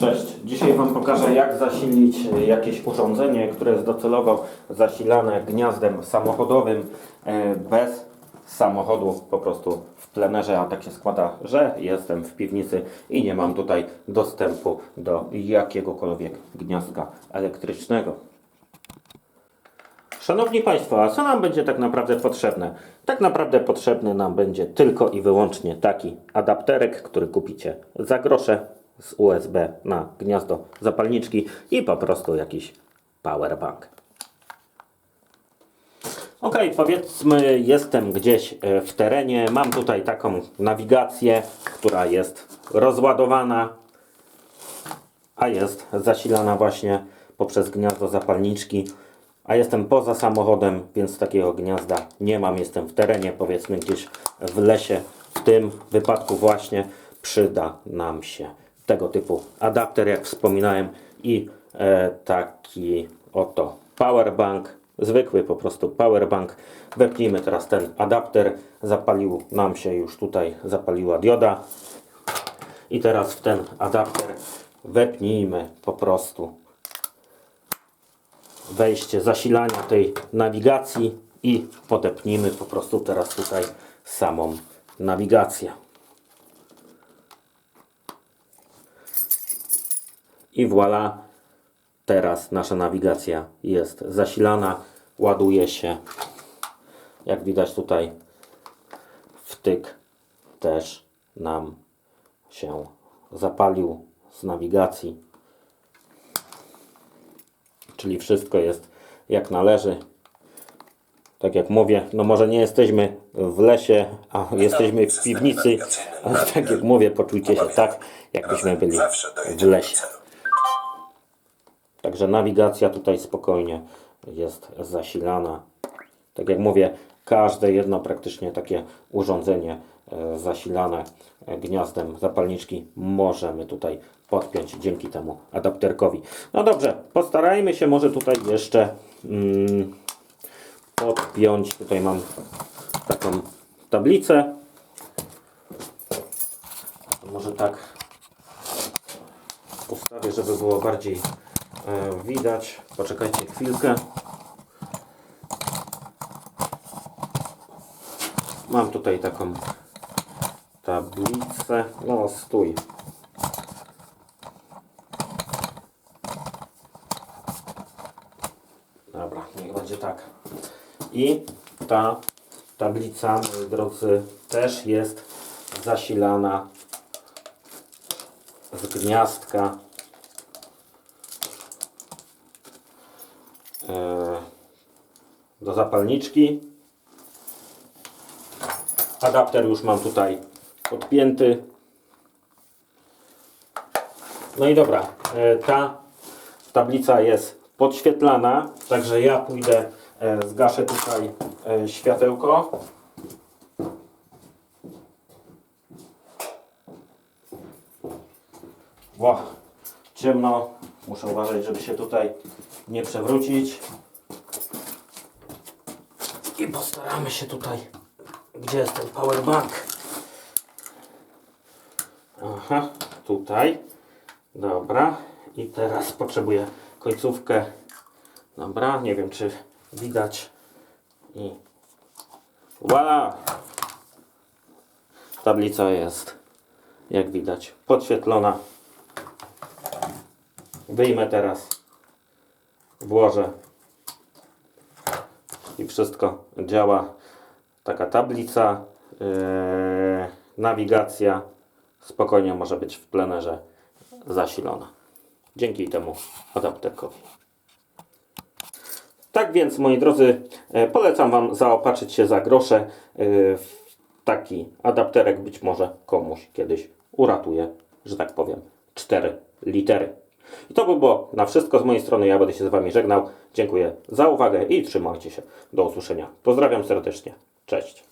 Cześć, dzisiaj Wam pokażę jak zasilić e, jakieś urządzenie, które jest docelowo zasilane gniazdem samochodowym e, bez samochodu po prostu w plenerze, a tak się składa, że jestem w piwnicy i nie mam tutaj dostępu do jakiegokolwiek gniazdka elektrycznego. Szanowni Państwo, a co nam będzie tak naprawdę potrzebne? Tak naprawdę potrzebny nam będzie tylko i wyłącznie taki adapterek, który kupicie za grosze z USB na gniazdo zapalniczki i po prostu jakiś powerbank. Ok, powiedzmy, jestem gdzieś e, w terenie. Mam tutaj taką nawigację, która jest rozładowana, a jest zasilana właśnie poprzez gniazdo zapalniczki. A jestem poza samochodem, więc takiego gniazda nie mam. Jestem w terenie, powiedzmy gdzieś w lesie. W tym wypadku właśnie przyda nam się tego typu adapter, jak wspominałem, i e, taki oto powerbank, zwykły po prostu powerbank. Wepnijmy teraz ten adapter. Zapalił nam się już tutaj, zapaliła dioda. I teraz w ten adapter wepnijmy po prostu wejście zasilania tej nawigacji i podepnijmy po prostu teraz tutaj samą nawigację. I voilà, teraz nasza nawigacja jest zasilana, ładuje się. Jak widać tutaj wtyk też nam się zapalił z nawigacji. Czyli wszystko jest jak należy. Tak jak mówię, no może nie jesteśmy w lesie, a jesteśmy w piwnicy, ale tak jak mówię, poczujcie się tak, jakbyśmy byli w lesie. Także nawigacja tutaj spokojnie jest zasilana. Tak jak mówię, każde jedno praktycznie takie urządzenie e, zasilane e, gniazdem zapalniczki możemy tutaj podpiąć dzięki temu adapterkowi. No dobrze, postarajmy się może tutaj jeszcze mm, podpiąć. Tutaj mam taką tablicę. Może tak ustawię, żeby było bardziej widać. Poczekajcie chwilkę. Mam tutaj taką tablicę. No, stój. Dobra, niech będzie tak. I ta tablica, moi drodzy, też jest zasilana z gniazdka do zapalniczki. Adapter już mam tutaj podpięty. No i dobra, e, ta tablica jest podświetlana, także ja pójdę, e, zgaszę tutaj e, światełko. Ło, ciemno, muszę uważać, żeby się tutaj nie przewrócić. I postaramy się tutaj, gdzie jest ten powerbank. Aha, tutaj. Dobra. I teraz potrzebuję końcówkę. Dobra, nie wiem czy widać. I voilà! Tablica jest, jak widać, podświetlona. Wyjmę teraz, włożę i wszystko działa. Taka tablica, yy, nawigacja spokojnie może być w plenerze zasilona. Dzięki temu adapterkowi. Tak więc, moi drodzy, e, polecam Wam zaopatrzyć się za grosze e, w taki adapterek. Być może komuś kiedyś uratuje, że tak powiem, 4 litery. I to by było na wszystko z mojej strony. Ja będę się z Wami żegnał. Dziękuję za uwagę i trzymajcie się. Do usłyszenia. Pozdrawiam serdecznie. Cześć.